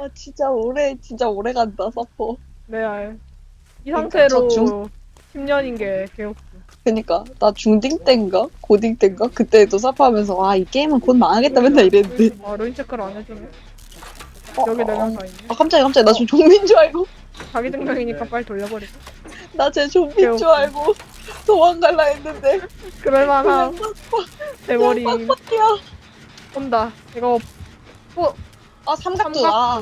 아 진짜 오래 진짜 오래 간다 사퍼. 레알. 이 그러니까 상태로 중- 10년인 게 개웃겨. 그니까 나 중딩 때인가 고딩 때인가 그때도 사퍼하면서 와 이 게임은 곧 망하겠다 맨날 이랬는데. 아, 로인 체크를 안 해주네. 어, 여기 어, 내면서 있네. 아 깜짝이야 깜짝이야 나 지금 좀비인 줄 알고 자기 등장이니까 빨리 돌려버리자. 나쟤 좀비인 줄 알고 도망갈라 했는데 그럴만한 대머리 빡빡이야. 온다. 이거 아 삼각도 삼각- 아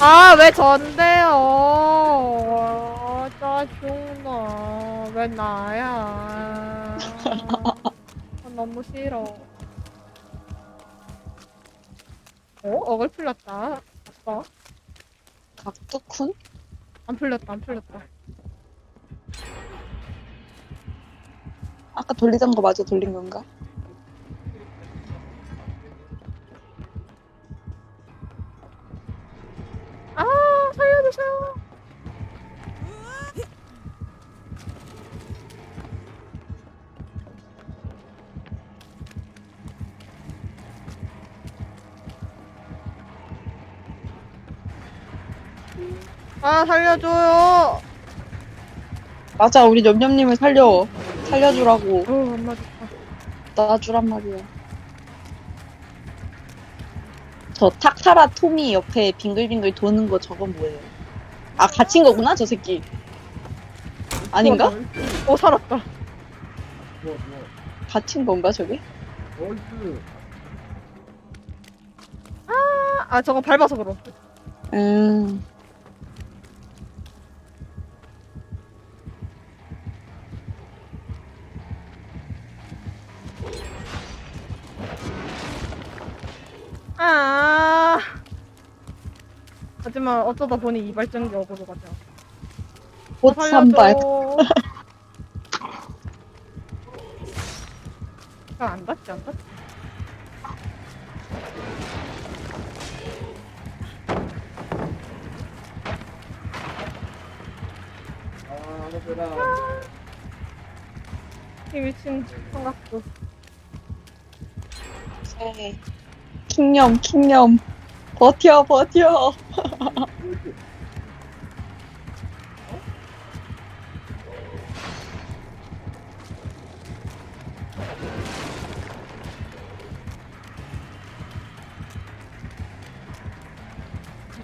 아 왜 전데요? 어, 짜증나. 왜 나야? 아, 너무 싫어. 어? 어글 풀렸다. 아싸. 각도쿤? 안 풀렸다, 안 풀렸다. 아까 돌리던 거 마저 돌린 건가? 아, 살려줘요. 맞아 우리 염염님을 살려 살려주라고 어, 안 맞았다. 놔주란 말이야 저 탁타라 토미 옆에 빙글빙글 도는 거 저건 뭐예요? 아 갇힌 거구나 저 새끼 아닌가? 어, 살았다. 갇힌 건가 저게? 얼스. 아, 저거 밟아서 그럼. 음 하지만 어쩌다 보니 이발전기 어그로 가자. 옷 산발 아, 안 닿지, 안 닿지. 아. 이 미친 삼각도. 네. 킹념 킹념 버텨 버텨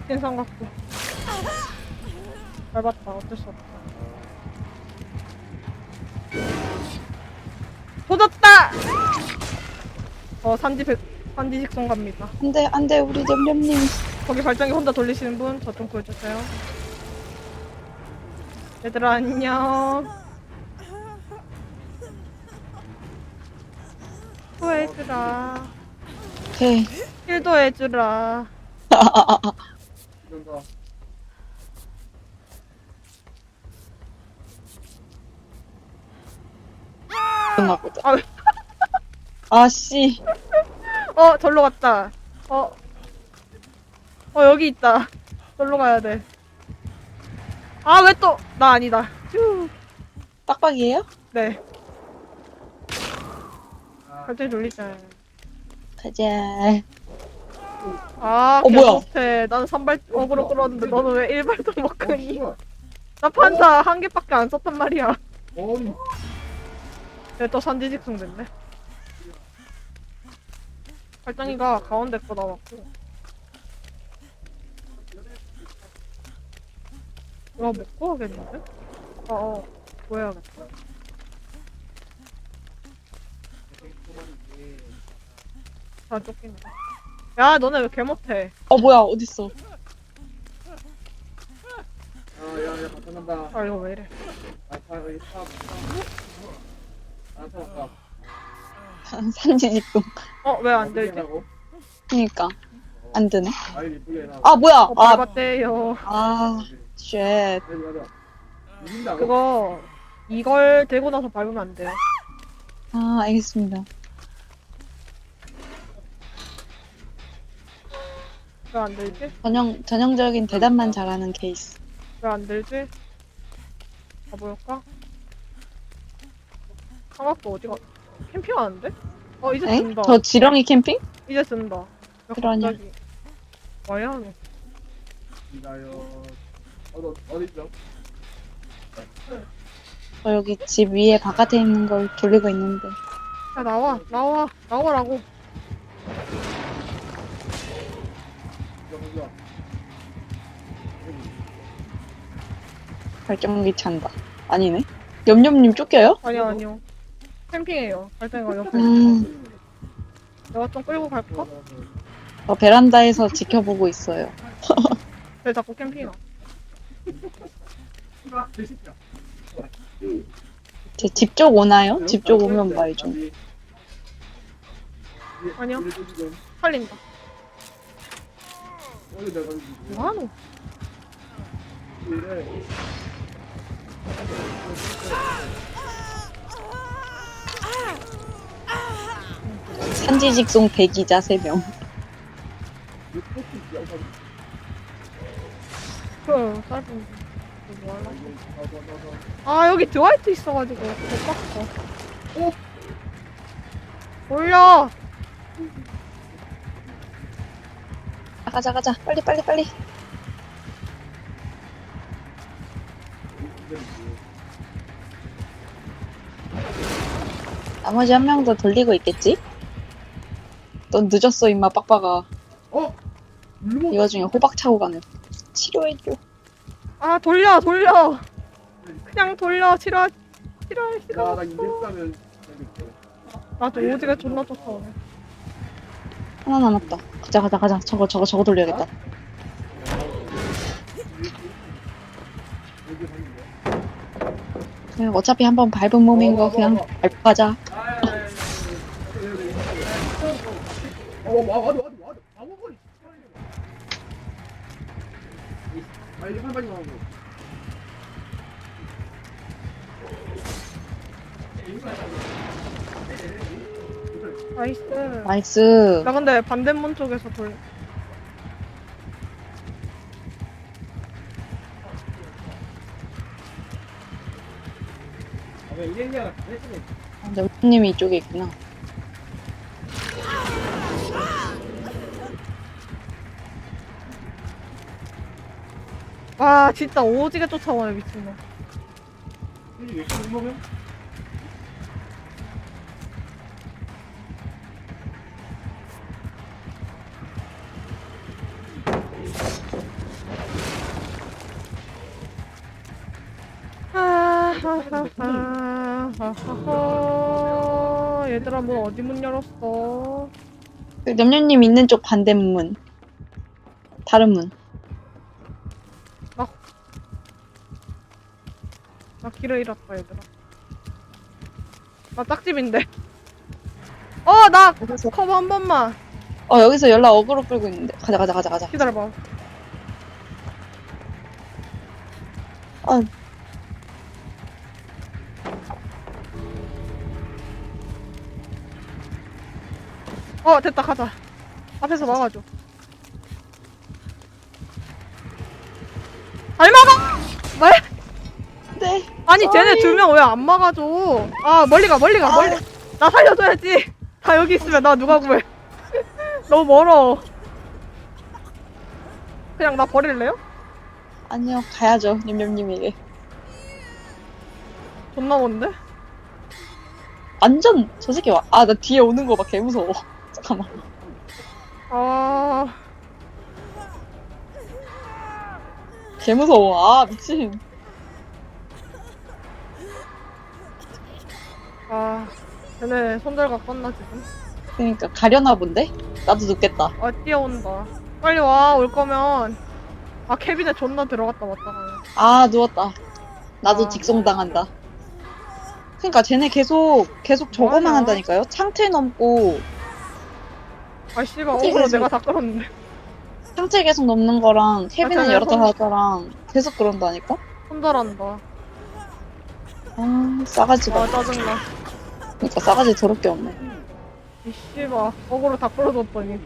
미친 삼각도. 밟았다, 어쩔 수 없다. 도졌다! 어, 산지 백, 산지 직송 갑니다. 안돼 안돼 우리 염염님 거기 발전기 혼자 돌리시는 분 저 좀 구해주세요. 얘들아 안녕. 오케이 힐도 해주라. 이런다. 그런가 보다 아, 아씨 어 절로 갔다. 어. 어 여기 있다. 절로 가야 돼. 아 왜 또? 나 아니다. 휴. 빡빡이에요? 네. 아, 발전기 돌리자. 가자 아, 어, 뭐야? 개못해. 나는 3발 어그로 끌었는데 너는 왜 1발도 못 끄니? 어, 나 판사 한 개밖에 안 썼단 말이야. 어이. 얘또 산지직송 됐네. 발전기가 가운데 거 나왔고. 이거 먹고 하겠는데? 어, 어. 구해야겠다. 다 쫓기네. 야, 너네 왜 개 못해? 어 뭐야 어딨어 아, 야, 야, 바꿔난다. 아, 이거 왜 이래? 아, 차, 여기 차, 차. 아, 차, 차. 산지 직동 어, 왜 안 되지? 그니까 안 되네 아이, 이쁘게 해놔. 아 뭐야 어, 아 밟았대요. 아, 맞아. 이긴다고? 그거, 이걸 대고 나서 밟으면 안 돼요. 아, 알겠습니다. 왜안 되지? 전형, 전형적인 대답만 잘하는 케이스. 왜안 되지? 가볼까? 상학도 어디가? 캠핑하는데? 어 이제 엥? 쓴다. 저 지렁이 캠핑? 이제 쓴다. 야, 그러냐. 갑자기. 와야 하네. 이나요. 어디 있죠? 저 여기 집 위에 바깥에 있는 걸 돌리고 있는데. 야 나와 나와 나오라고. 여기야. 발전기 찬다. 아니네. 염염님 쫓겨요? 아니요 아니요. 캠핑해요. 갈등이가 옆에. 음, 내가 좀 끌고 갈까? 저 베란다에서 지켜보고 있어요. 왜 자꾸 캠핑이야? 제 집 쪽 오나요? 집 쪽 오면 말 좀. 아니요. 살린다. 뭐하노? 산지직송 대기자 3명. 그 짧은. 뭐 하려고? 아 여기 드와이트 있어가지고 못 봤어. 오. 올려. 아, 가자, 가자. 빨리, 빨리, 빨리. 나머지 한 명도 돌리고 있겠지? 넌 늦었어, 임마, 빡빡아. 어? 이 와중에 호박 차고 가네. 치료해줘. 아 돌려 돌려. 그냥 돌려 치료 치료할 시간 야나 없어. 나도 오지가 존나 쫓아오네. 하나 남았다. 가자, 가자, 가자. 저거, 저거, 저거 돌려야겠다. 그냥 어차피 한번 밟은 몸인 거 그냥 밟고 가자. 어, 와, 와도, 와도, 아, 이게 빨리 빨리 나오고. 나이스. 나이스. 나 근데 반대문 쪽에서 돌. 아, 왜 이랬냐? 했으면 님이 이쪽에 있구나. 와 진짜 오지게 쫓아오네 미친놈. 먹으면? 하하하하하하. 얘들아 문 어디 문 열었어? 그 염려님 있는 쪽 반대 문. 다른 문. 나 길을 잃었다 얘들아. 나 짝집인데. 어 나 여기서, 커버 한 번만 어, 여기서 연락 어그로 끌고 있는데. 가자, 가자, 가자, 가자. 기다려봐. 아, 어 됐다 가자. 앞에서 막아줘. 잘 막아! 아니 쟤네 sorry. 두명왜 안 막아줘? 아 멀리 가 멀리 가 멀리. 나 살려줘야지. 다 여기 있으면 나 누가 구해? 너무 멀어. 그냥 나 버릴래요? 아니요, 가야죠. 염염님에게. 존나 먼데? 완전, 저 새끼 와. 아, 나 뒤에 오는 거 봐. 개 무서워. 잠깐만. 아 개 무서워. 아, 미친. 아, 쟤네 손절각 껐나 지금? 그러니까 가려나 본데? 나도 늦겠다. 아, 뛰어온다. 빨리 와, 올 거면. 아, 캐비넷 존나 들어갔다 왔다가. 아, 누웠다. 나도 아. 직송당한다. 그러니까 쟤네 계속 계속 저거만 맞아. 한다니까요. 창틀 넘고 아, 씨발, 그러지? 내가 다 끌었는데. 창틀 계속 넘는 거랑 캐비넷 쟤네 열었다 손- 닫았다랑 계속 그런다니까. 손절한다. 아, 싸가지가. 아, 짜증나. 그러니까 싸가지 더럽게 없네. 이 씨발, 억울로 다 끌어줬더니.